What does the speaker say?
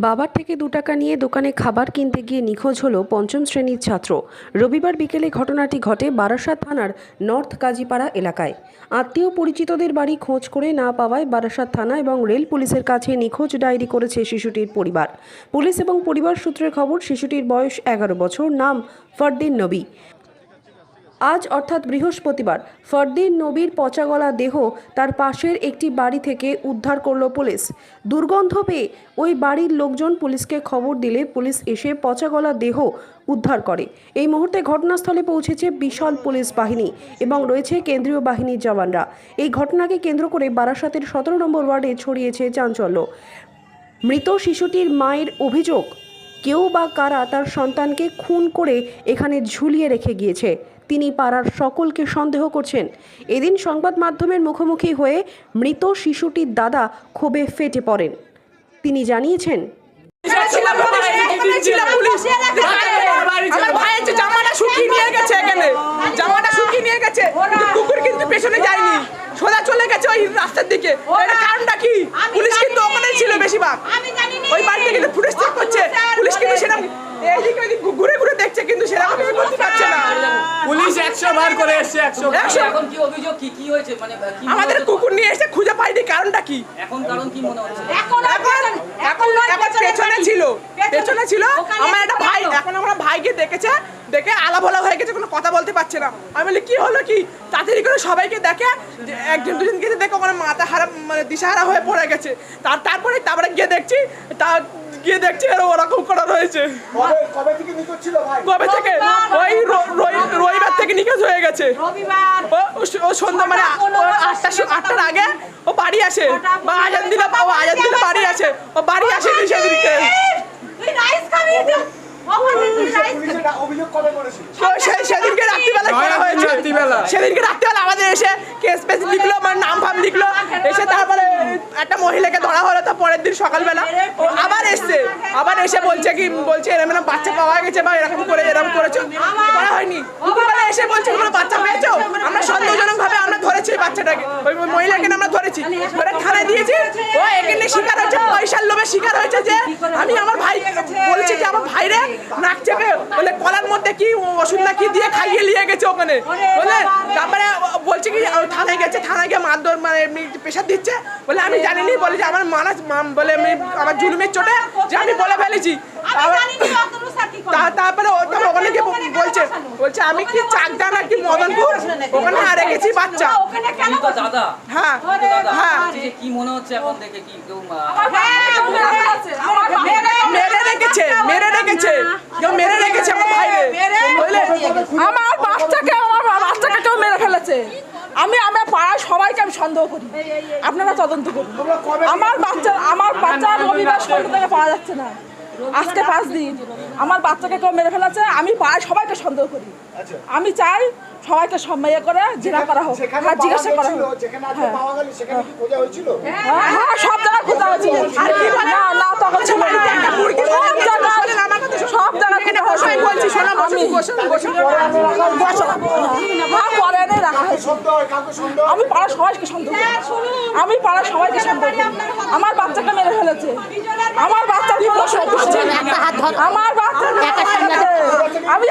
বাবার থেকে দু টাকা নিয়ে দোকানে খাবার কিনতে গিয়ে নিখোঁজ হলো পঞ্চম শ্রেণির ছাত্র। রবিবার বিকেলে ঘটনাটি ঘটে বারাসাত থানার নর্থ কাজীপাড়া এলাকায়। আত্মীয় পরিচিতদের বাড়ি খোঁজ করে না পাওয়ায় বারাসাত থানা এবং রেল পুলিশের কাছে নিখোঁজ ডায়েরি করেছে শিশুটির পরিবার। পুলিশ এবং পরিবার সূত্রের খবর, শিশুটির বয়স এগারো বছর, নাম ফরদিন নবী। আজ অর্থাৎ বৃহস্পতিবার ফরদিন নবীর পচাগলা দেহ তার পাশের একটি বাড়ি থেকে উদ্ধার করল পুলিশ। দুর্গন্ধ পেয়ে ওই বাড়ির লোকজন পুলিশকে খবর দিলে পুলিশ এসে পচাগলা দেহ উদ্ধার করে। এই মুহূর্তে ঘটনাস্থলে পৌঁছেছে বিশাল পুলিশ বাহিনী এবং রয়েছে কেন্দ্রীয় বাহিনীর জওয়ানরা। এই ঘটনাকে কেন্দ্র করে বারাসাতের সতেরো নম্বর ওয়ার্ডে ছড়িয়েছে চাঞ্চল্য। মৃত শিশুটির মায়ের অভিযোগ, কেউ বা কারা তার সন্তানকে খুন করে এখানে ঝুলিয়ে রেখে গিয়েছে। তিনি পাড়ার সকলকে সন্দেহ করছেন। এদিন সংবাদ মাধ্যমের মুখোমুখি হয়ে মৃত শিশুটির দাদা ক্ষোভে ফেটে পড়েন। তিনি জানিয়েছেন জামাটা শুকিয়ে নিয়ে গেছে কুকুর কিন্তু পেছনে যায়নি। সোজা চলে গেছে ওই রাস্তার দিকে এটা কারণটা কি পুলিশ কিন্তু ওখানে ছিল বেশিরভাগ ওই বাড়িতে কিন্তু পুলিশ চেক করছে পুলিশ কিন্তু সেরকম এইদিকে ওইদিকে ঘুরে ঘুরে দেখছে কিন্তু সেরকম কিছু করতে পারছে না পুলিশ বার করে এসছে একশো একশো? এখন কি অভিযোগ? কি কি হয়েছে? মানে কি আমাদের কুকুর নিয়ে এসে খুঁজে পাইনি কারণটা কি? এখন কারণ কি মনে হচ্ছে? এখন এখন এখন পেছনে ছিল। পেছনে ছিল। আমার একটা ভাই এখন আমার ভাইকে দেখেছে দেখে আলা ভোলা হয়ে গেছে কোনো কথা বলতে পারছে না। আমি বলি কি হলো কি? তাড়াতাড়ি করে সবাইকে দেখে যে একজন দুজনকে দেখে ওখানে মাথা হারা মানে দিশাহারা হয়ে পড়ে গেছে। তার তারপরে তারপরে গিয়ে দেখছি তা গিয়ে দেখছি এরকম ওরকম করা রয়েছে। কবে কবে থেকে নিখোঁজ ছিল ভাই? কবে থেকে? ওই রবিবার। থেকে নিখোঁজ হয়ে গেছে। ও সন্ধ্যা মানে আটটা আটটার আগে ও বাড়ি আসে। বা আজান দিলে ও আজান দিলে বাড়ি আসে। ও বাড়ি আসে সেদিনকে সেদিনকে রাত্রিবেলা করা হয়েছে। সেদিনকে রাত্রিবেলা আমাদের এসে কেস পেস লিখলো আমার নাম ফাম লিখলো। এসে তারপরে একটা মহিলাকে ধরা হলো তো পরের দিন সকালবেলা। আবার এসে বলছে কি, বলছে এরকম এরকম বাচ্চা পাওয়া গেছে বা এরকম করে, এরকম করেছ। করা হয়নি। দুপুরবেলা এসে বলছে কোনো বাচ্চা পেয়েছ? আমরা সন্দেহজনক ভাবে আমরা ধরেছি বাচ্চাটাকে। ওই মহিলাকে আমরা ধরেছি। ধরে থানায় দিয়েছি। ও এখানে শিকার হয়েছে, পয়সার লোভে শিকার হয়েছে যে আমি আমার ভাই বলছি যে, আমার ভাইরে নাক চেপে বলে, কলার মধ্যে কি ওষুধ না কি দিয়ে খাইয়ে নিয়ে গেছে ওখানে? বলে, তারপরে বলছে কি ও থানায় গেছে থানায় গিয়ে মারধর মানে এমনি প্রেশার দিচ্ছে। বলে আমি জানিনি বলে যে আমার মানাস মাম- বলে এমনি আমার জুলুমের চোটে যে আমি বলে ফেলেছি। তারপরে ওখানে গিয়ে বলছে বলছে আমি কি চাকদা না কি মদনপুর? ওখানে আর রেখেছি বাচ্চা। দাদা। হ্যাঁ। হ্যাঁ কি মনে হচ্ছে এখন দেখে কি কেউ মেরে রেখেছে মেরে রেখেছে। কেউ মেরে রেখেছে আমার ভাইরে। বুঝলে আমার বাচ্চাকে আমি আমরা পাড়ার সবাইকে আমি সন্দেহ করি। আপনারা তদন্ত করুন। আমার বাচ্চা আমার বাচ্চার রবিবার সন্ধ্যা থেকে পাওয়া যাচ্ছে না। আজকে পাঁচ দিন। আমার বাচ্চাকে কেউ মেরে ফেলেছে আমি পাড়ায় সবাইকে সন্দেহ করি। আমি চাই সবাইকে সময় করে জেরা করা হোক আর জিজ্ঞাসা করা হোক। যেখানে আজকে পাওয়া গেল সেখানে কি খোঁজা হয়েছিল? হ্যাঁ সব না না তখন ছিল সব জায়গায় বলছি শোনা আমি- পরে এনে রাখা আমি পাড়ার সবাইকে সন্দেহ আমি পাড়ার সবাইকে সন্দেহ আমার বাচ্চাকে মেরে ফেলেছে আমার হয়েছে? আমার বাচ্চা। আমি